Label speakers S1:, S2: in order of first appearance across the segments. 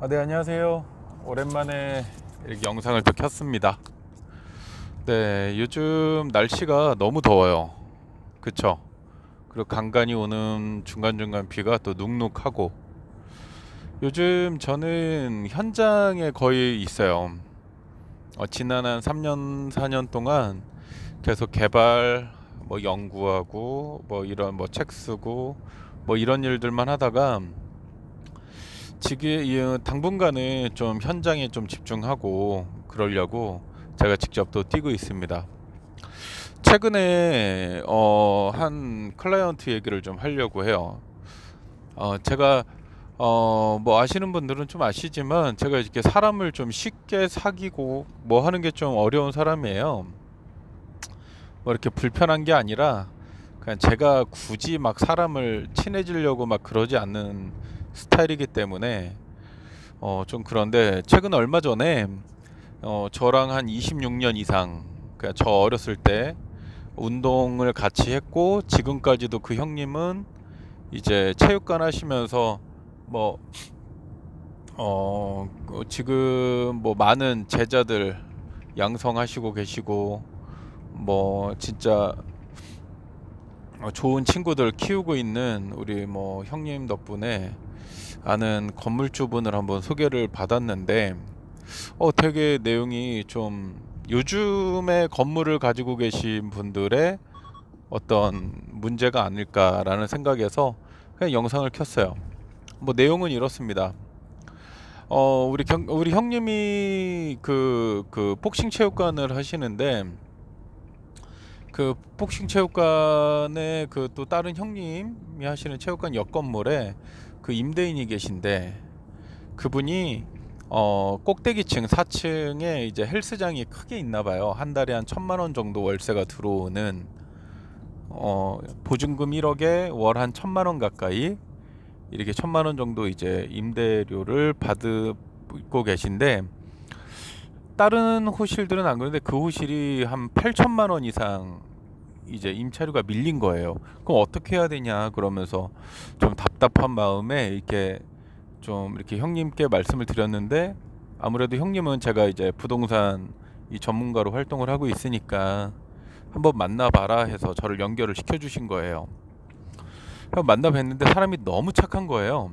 S1: 아, 네, 안녕하세요. 오랜만에 이렇게 영상을 또 켰습니다. 네, 요즘 날씨가 너무 더워요. 그쵸? 그리고 간간히 오는 중간중간 비가 또 눅눅하고. 요즘 저는 현장에 거의 있어요. 어, 지난 한 3년, 4년 동안 계속 개발, 뭐 연구하고, 뭐 이런 뭐 책 쓰고, 뭐 이런 일들만 하다가 지금 이 당분간은 좀 현장에 좀 집중하고 그러려고 제가 직접 또 뛰고 있습니다. 최근에 어, 한 클라이언트 얘기를 좀 하려고 해요. 어, 제가 어, 뭐 아시는 분들은 좀 아시지만 제가 이렇게 사람을 좀 쉽게 사귀고 뭐 하는 게 좀 어려운 사람이에요. 뭐 이렇게 불편한 게 아니라 그냥 제가 굳이 막 사람을 친해지려고 막 그러지 않는 스타일이기 때문에 어 좀 그런데 최근 얼마 전에 어 저랑 한 26년 이상 그냥 저 어렸을 때 운동을 같이 했고 지금까지도 그 형님은 이제 체육관 하시면서 뭐 어, 그 지금 뭐 많은 제자들 양성하시고 계시고 뭐 진짜 어, 좋은 친구들 키우고 있는 우리 뭐 형님 덕분에 아는 건물주분을 한번 소개를 받았는데 어 되게 내용이 좀 요즘에 건물을 가지고 계신 분들의 어떤 문제가 아닐까라는 생각에서 그냥 영상을 켰어요. 뭐 내용은 이렇습니다. 어 우리 경, 우리 형님이 그그 복싱 체육관을 하시는데 그 복싱 체육관에 그 또 다른 형님이 하시는 체육관 옆 건물에 그 임대인이 계신데 그분이 어 꼭대기층 4층에 이제 헬스장이 크게 있나 봐요. 한 달에 한 천만 원 정도 월세가 들어오는 어 보증금 1억에 월 한 천만 원 가까이 이렇게 천만 원 정도 이제 임대료를 받고 계신데 다른 호실들은 안 그런데 그 호실이 한 8천만 원 이상 이제 임차료가 밀린 거예요. 그럼 어떻게 해야 되냐 그러면서 좀 답답한 마음에 이렇게 좀 이렇게 형님께 말씀을 드렸는데 아무래도 형님은 제가 이제 부동산 이 전문가로 활동을 하고 있으니까 한번 만나봐라 해서 저를 연결을 시켜주신 거예요. 만나 뵀는데 사람이 너무 착한 거예요.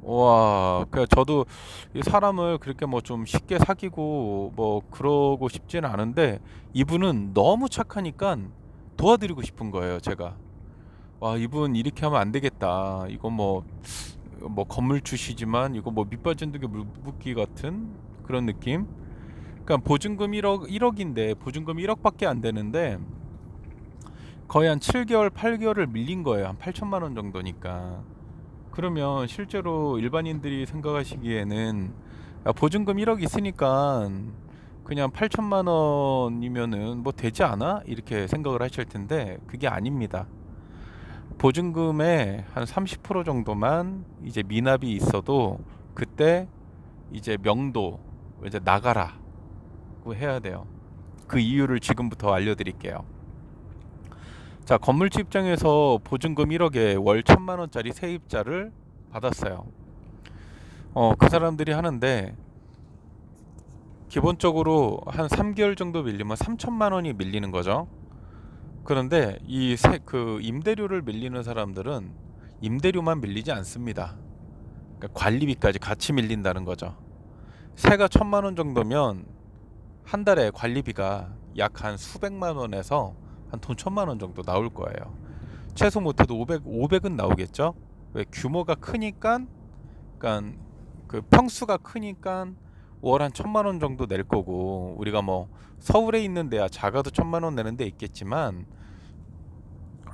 S1: 와, 그 저도 이 사람을 그렇게 뭐 좀 쉽게 사귀고 뭐 그러고 싶지는 않은데 이분은 너무 착하니까 도와드리고 싶은 거예요, 제가. 와, 이분 이렇게 하면 안 되겠다. 이거 뭐, 뭐 건물 주시지만 이거 뭐 밑빠진 듯이 물 붓기 같은 그런 느낌? 그러니까 보증금 1억, 1억인데 보증금 1억밖에 안 되는데 거의 한 7개월, 8개월을 밀린 거예요. 한 8천만 원 정도니까. 그러면 실제로 일반인들이 생각하시기에는 야, 보증금 1억 있으니까 그냥 8천만 원이면은 뭐 되지 않아? 이렇게 생각을 하실 텐데 그게 아닙니다. 보증금의 한 30% 정도만 이제 미납이 있어도 그때 이제 명도 이제 나가라고 해야 돼요. 그 이유를 지금부터 알려드릴게요. 자, 건물주 입장에서 보증금 1억에 월 1천만 원짜리 세입자를 받았어요. 어, 그 사람들이 하는데 기본적으로 한 3개월 정도 밀리면 3천만 원이 밀리는 거죠. 그런데 이 그 임대료를 밀리는 사람들은 임대료만 밀리지 않습니다. 그러니까 관리비까지 같이 밀린다는 거죠. 세가 천만 원 정도면 한 달에 관리비가 약 한 수백만 원에서 한 돈 천만 원 정도 나올 거예요. 최소 못해도 500 500은 나오겠죠. 왜 규모가 크니까 그러니까 그 평수가 크니까 월 한 천만 원 정도 낼 거고 우리가 뭐 서울에 있는 데야 작아도 천만 원 내는 데 있겠지만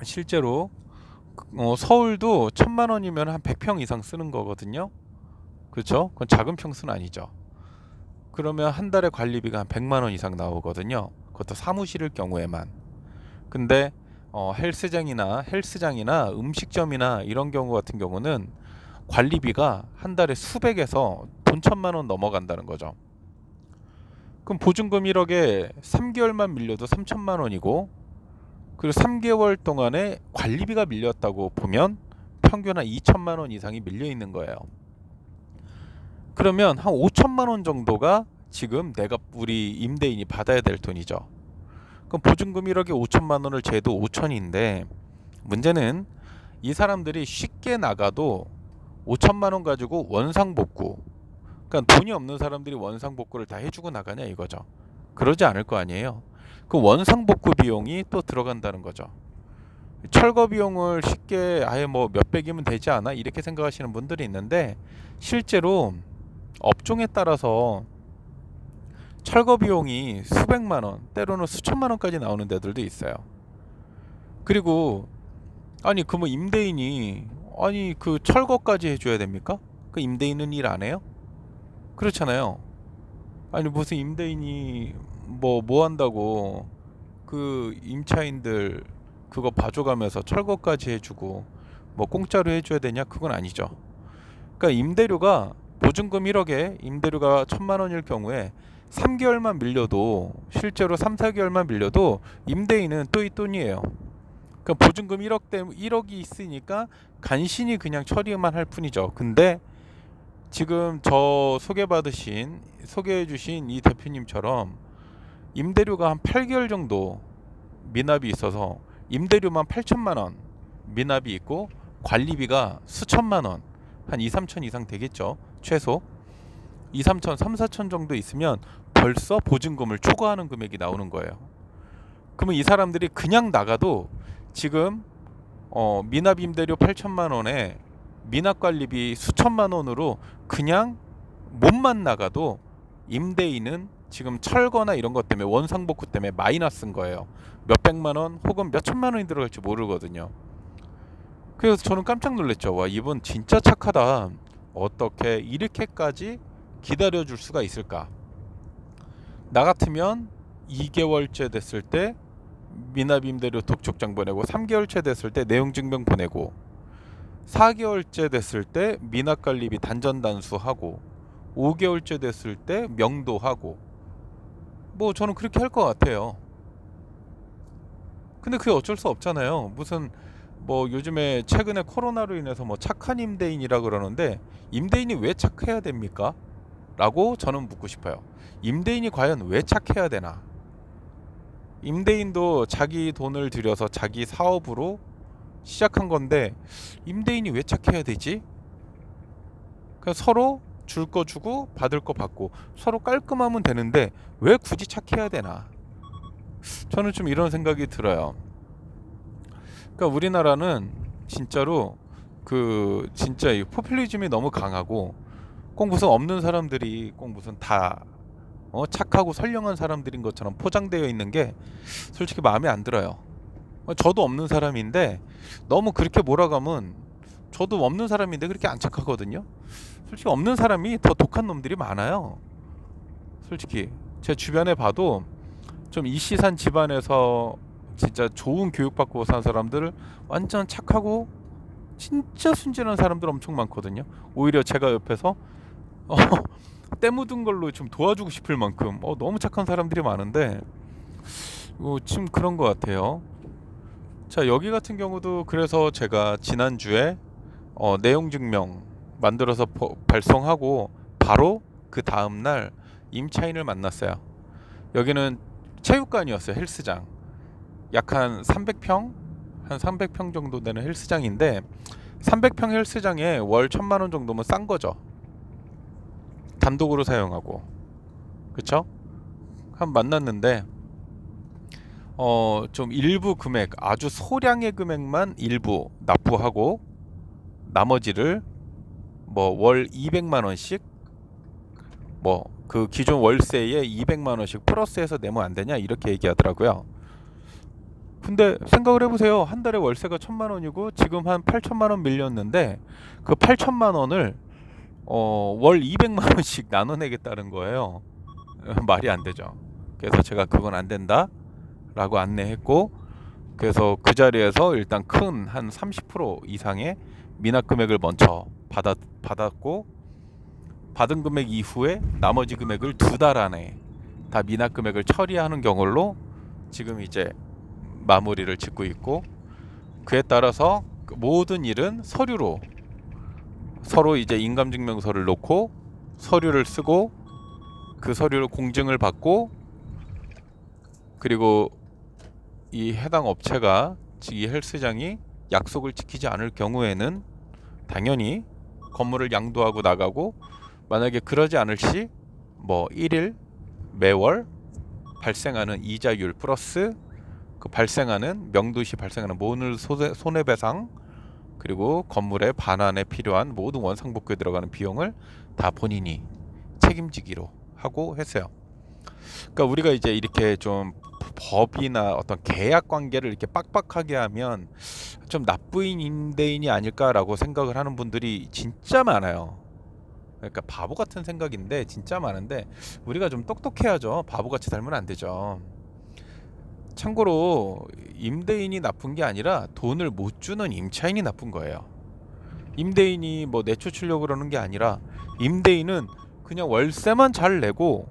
S1: 실제로 어, 서울도 천만 원이면 한 100평 이상 쓰는 거거든요. 그렇죠? 그건 작은 평수는 아니죠. 그러면 한 달에 관리비가 한 100만 원 이상 나오거든요. 그것도 사무실일 경우에만. 근데 어, 헬스장이나 헬스장이나 음식점이나 이런 경우 같은 경우는 관리비가 한 달에 수백에서 돈 천만 원 넘어간다는 거죠. 그럼 보증금 1억에 3개월만 밀려도 3천만 원이고 그리고 3개월 동안에 관리비가 밀렸다고 보면 평균 한 2천만 원 이상이 밀려 있는 거예요. 그러면 한 5천만 원 정도가 지금 내가 우리 임대인이 받아야 될 돈이죠. 그럼 보증금 1억에 5천만 원을 제도 5천인데 문제는 이 사람들이 쉽게 나가도 5천만 원 가지고 원상복구 그러니까 돈이 없는 사람들이 원상 복구를 다 해주고 나가냐 이거죠. 그러지 않을 거 아니에요. 그 원상 복구 비용이 또 들어간다는 거죠. 철거 비용을 쉽게 아예 뭐 몇백이면 되지 않아 이렇게 생각하시는 분들이 있는데 실제로 업종에 따라서 철거 비용이 수백만 원 때로는 수천만 원까지 나오는 데들도 있어요. 그리고 아니 그뭐 임대인이 아니 그 철거까지 해줘야 됩니까? 그 임대인은 일 안 해요? 그렇잖아요. 아니 무슨 임대인이 뭐 뭐 한다고 그 임차인들 그거 봐줘가면서 철거까지 해주고 뭐 공짜로 해줘야 되냐? 그건 아니죠. 그러니까 임대료가 보증금 1억에 임대료가 천만 원일 경우에 3개월만 밀려도 실제로 3, 4개월만 밀려도 임대인은 또 이 돈이에요. 그러니까 보증금 1억 때 1억이 있으니까 간신히 그냥 처리만 할 뿐이죠. 근데 지금 저 소개받으신 소개해 주신 이 대표님처럼 임대료가 한 8개월 정도 미납이 있어서 임대료만 8천만 원 미납이 있고 관리비가 수천만 원, 한 2, 3천 이상 되겠죠. 최소 2, 3천, 3, 4천 정도 있으면 벌써 보증금을 초과하는 금액이 나오는 거예요. 그러면 이 사람들이 그냥 나가도 지금 어, 미납 임대료 8천만 원에 미납 관리비 수천만 원으로 그냥 몸만 나가도 임대인은 지금 철거나 이런 것 때문에 원상복구 때문에 마이너스인 거예요. 몇 백만 원 혹은 몇 천만 원이 들어갈지 모르거든요. 그래서 저는 깜짝 놀랐죠. 와 이분 진짜 착하다. 어떻게 이렇게까지 기다려 줄 수가 있을까? 나 같으면 2개월째 됐을 때 미납 임대료 독촉장 보내고 3개월째 됐을 때 내용 증명 보내고 4개월째 됐을 때 미납 관리비 단전 단수하고 5개월째 됐을 때 명도하고 뭐 저는 그렇게 할 것 같아요. 근데 그게 어쩔 수 없잖아요. 무슨 뭐 요즘에 최근에 코로나로 인해서 뭐 착한 임대인이라 그러는데 임대인이 왜 착해야 됩니까? 라고 저는 묻고 싶어요. 임대인이 과연 왜 착해야 되나? 임대인도 자기 돈을 들여서 자기 사업으로 시작한 건데 임대인이 왜 착해야 되지? 그냥 서로 줄 거 주고 받을 거 받고 서로 깔끔하면 되는데 왜 굳이 착해야 되나? 저는 좀 이런 생각이 들어요. 그러니까 우리나라는 진짜로 그 진짜 이 포퓰리즘이 너무 강하고 꼭 무슨 없는 사람들이 꼭 무슨 다 어, 착하고 선량한 사람들인 것처럼 포장되어 있는 게 솔직히 마음에 안 들어요. 어, 저도 없는 사람인데 너무 그렇게 몰아가면 저도 없는 사람인데 그렇게 안 착하거든요. 솔직히 없는 사람이 더 독한 놈들이 많아요. 솔직히 제 주변에 봐도 좀 이시산 집안에서 진짜 좋은 교육받고 산 사람들 완전 착하고 진짜 순진한 사람들 엄청 많거든요. 오히려 제가 옆에서 어, 때 묻은 걸로 좀 도와주고 싶을 만큼 어, 너무 착한 사람들이 많은데 어, 지금 그런 것 같아요. 자 여기 같은 경우도 그래서 제가 지난주에 어, 내용 증명 만들어서 버- 발송하고 바로 그 다음 날 임차인을 만났어요. 여기는 체육관이었어요. 헬스장. 약 한 300평 한 300평 정도 되는 헬스장인데 300평 헬스장에 월 1000만 원 정도면 싼 거죠. 단독으로 사용하고. 그쵸? 한 만났는데 어 좀 일부 금액 아주 소량의 금액만 일부 납부하고 나머지를 뭐 월 200만 원씩 뭐 그 기존 월세에 200만 원씩 플러스해서 내면 안 되냐 이렇게 얘기하더라고요. 근데 생각을 해보세요. 한 달에 월세가 천만 원이고 지금 한 8천만 원 밀렸는데 그 8천만 원을 어, 월 200만 원씩 나눠내겠다는 거예요. 말이 안 되죠. 그래서 제가 그건 안 된다 라고 안내했고 그래서 그 자리에서 일단 큰 한 30% 이상의 미납 금액을 먼저 받았 받았고 받은 금액 이후에 나머지 금액을 두 달 안에 다 미납 금액을 처리하는 경우로 지금 이제 마무리를 짓고 있고 그에 따라서 그 모든 일은 서류로 서로 이제 인감증명서를 놓고 서류를 쓰고 그 서류를 공증을 받고 그리고 이 해당 업체가 즉이 헬스장이 약속을 지키지 않을 경우에는 당연히 건물을 양도하고 나가고 만약에 그러지 않을 시 뭐 1일 매월 발생하는 이자율 플러스 그 발생하는 명도시 발생하는 모든 소재- 손해 배상 그리고 건물의 반환에 필요한 모든 원상복구에 들어가는 비용을 다 본인이 책임지기로 하고 했어요. 그러니까 우리가 이제 이렇게 좀 법이나 어떤 계약 관계를 이렇게 빡빡하게 하면 좀 나쁜 임대인이 아닐까라고 생각을 하는 분들이 진짜 많아요. 그러니까 바보 같은 생각인데 진짜 많은데 우리가 좀 똑똑해야죠. 바보같이 살면 안 되죠. 참고로 임대인이 나쁜 게 아니라 돈을 못 주는 임차인이 나쁜 거예요. 임대인이 뭐 내쫓으려고 그러는 게 아니라 임대인은 그냥 월세만 잘 내고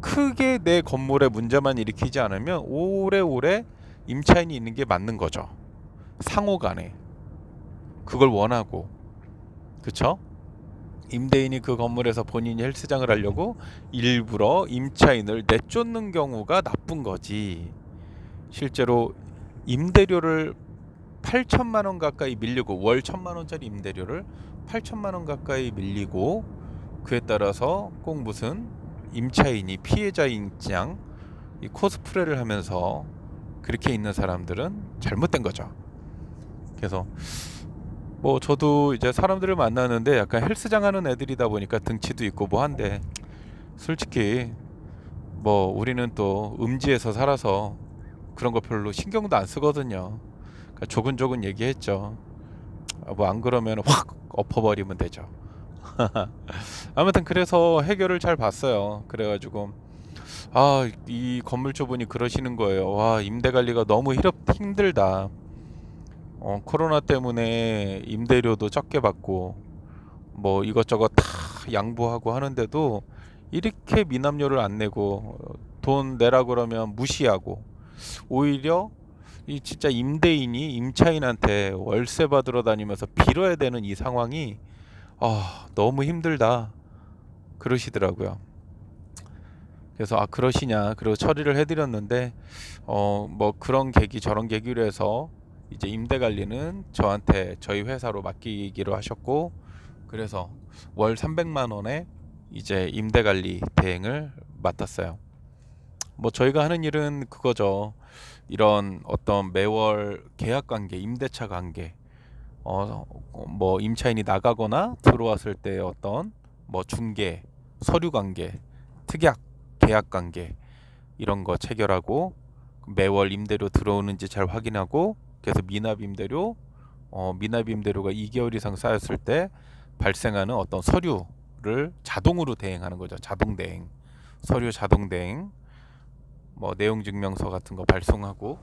S1: 크게 내 건물에 문제만 일으키지 않으면 오래오래 임차인이 있는 게 맞는 거죠. 상호 간에. 그걸 원하고. 그쵸? 임대인이 그 건물에서 본인이 헬스장을 하려고 일부러 임차인을 내쫓는 경우가 나쁜 거지. 실제로 임대료를 8천만 원 가까이 밀리고 월 1천만 원짜리 임대료를 8천만 원 가까이 밀리고 그에 따라서 꼭 무슨 임차인이 피해자인 양이 코스프레를 하면서 그렇게 있는 사람들은 잘못된 거죠. 그래서 뭐 저도 이제 사람들을 만나는데 약간 헬스장 하는 애들이다 보니까 등치도 있고 뭐 한데 솔직히 뭐 우리는 또 음지에서 살아서 그런 거 별로 신경도 안 쓰거든요. 그러니까 조근조근 얘기했죠. 뭐 안 그러면 확 엎어버리면 되죠. 아무튼 그래서 해결을 잘 봤어요. 그래가지고 아 이 건물주분이 그러시는 거예요. 와 임대 관리가 너무 힘- 힘들다. 어, 코로나 때문에 임대료도 적게 받고 뭐 이것저것 다 양보하고 하는데도 이렇게 미납료를 안 내고 돈 내라 그러면 무시하고 오히려 이 진짜 임대인이 임차인한테 월세 받으러 다니면서 빌어야 되는 이 상황이 아 너무 힘들다 그러시더라고요. 그래서 아 그러시냐 그리고 처리를 해드렸는데 어 뭐 그런 계기 저런 계기로 해서 이제 임대 관리는 저한테 저희 회사로 맡기기로 하셨고 그래서 월 300만 원에 이제 임대 관리 대행을 맡았어요. 뭐 저희가 하는 일은 그거죠. 이런 어떤 매월 계약 관계, 임대차 관계, 어 뭐 임차인이 나가거나 들어왔을 때 어떤 뭐 중개, 서류 관계, 특약 계약 관계 이런 거 체결하고 매월 임대료 들어오는지 잘 확인하고 그래서 미납 임대료 어 미납 임대료가 2개월 이상 쌓였을 때 발생하는 어떤 서류를 자동으로 대행하는 거죠. 자동 대행. 서류 자동 대행. 뭐 내용 증명서 같은 거 발송하고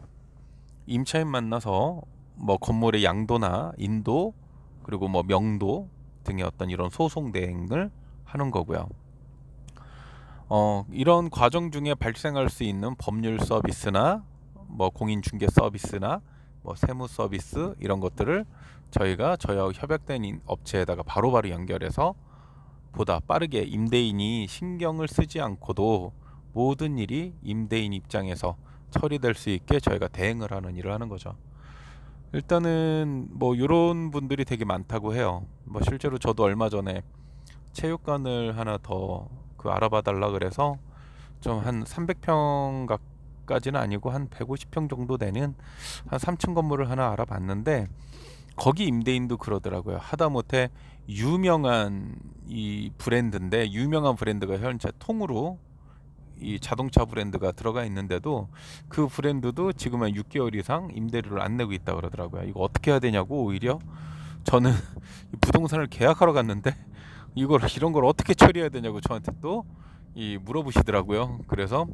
S1: 임차인 만나서 뭐 건물의 양도나 인도 그리고 뭐 명도 등의 어떤 이런 소송 대행을 하는 거고요. 어, 이런 과정 중에 발생할 수 있는 법률 서비스나 뭐 공인 중개 서비스나 뭐 세무 서비스 이런 것들을 저희가 저희하고 협약된 인- 업체에다가 바로바로 연결해서 보다 빠르게 임대인이 신경을 쓰지 않고도 모든 일이 임대인 입장에서 처리될 수 있게 저희가 대행을 하는 일을 하는 거죠. 일단은 뭐 이런 분들이 되게 많다고 해요. 뭐 실제로 저도 얼마 전에 체육관을 하나 더 그 알아봐 달라 그래서 좀 한 300평 까지는 아니고 한 150평 정도 되는 한 3층 건물을 하나 알아봤는데 거기 임대인도 그러더라고요. 하다못해 유명한 이 브랜드인데 유명한 브랜드가 현재 통으로 이 자동차 브랜드가 들어가 있는데도 그 브랜드도 지금 한 6개월 이상 임대료를 안 내고 있다 그러더라고요. 이거 어떻게 해야 되냐고 오히려 저는 이 부동산을 계약하러 갔는데 이걸 이런 걸 어떻게 처리해야 되냐고 저한테 또 이 물어보시더라고요. 그래서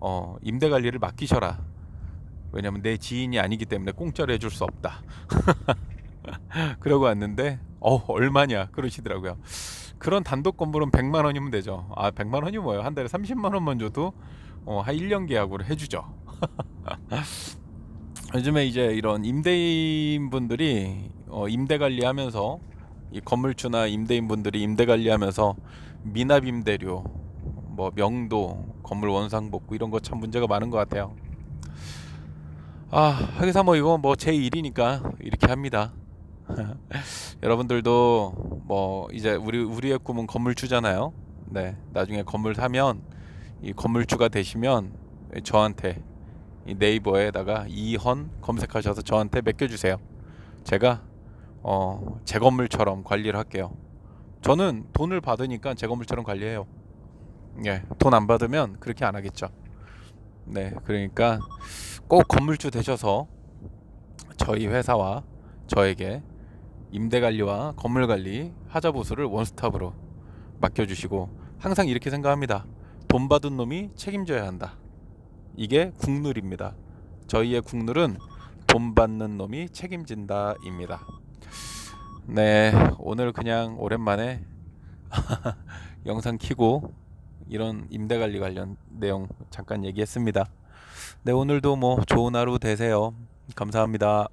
S1: 어, 임대 관리를 맡기셔라. 왜냐면 내 지인이 아니기 때문에 공짜로 해줄 수 없다. 그러고 왔는데 어 얼마냐 그러시더라고요. 그런 단독 건물은 100만 원이면 되죠. 아 100만 원이 뭐예요? 한 달에 30만 원만 줘도 어, 한 1년 계약으로 해주죠. 요즘에 이제 이런 임대인 분들이 어, 임대 관리하면서 이 건물주나 임대인 분들이 임대 관리하면서 미납 임대료, 뭐 명도, 건물 원상 복구 이런 거 참 문제가 많은 것 같아요. 아, 하기사 뭐 이거 뭐 제 일이니까 이렇게 합니다. 여러분들도 뭐 이제 우리 우리의 꿈은 건물주잖아요. 네, 나중에 건물 사면 이 건물주가 되시면 저한테 이 네이버에다가 이헌 검색하셔서 저한테 맡겨주세요. 제가 어, 제 건물처럼 관리를 할게요. 저는 돈을 받으니까 제 건물처럼 관리해요. 예, 돈 안 받으면 그렇게 안 하겠죠. 네, 그러니까 꼭 건물주 되셔서 저희 회사와 저에게 임대 관리와 건물 관리 하자 보수를 원스톱으로 맡겨 주시고 항상 이렇게 생각합니다. 돈 받은 놈이 책임져야 한다. 이게 국룰입니다. 저희의 국룰은 돈 받는 놈이 책임진다입니다. 네, 오늘 그냥 오랜만에 영상 키고 이런 임대 관리 관련 내용 잠깐 얘기했습니다. 네, 오늘도 뭐 좋은 하루 되세요. 감사합니다.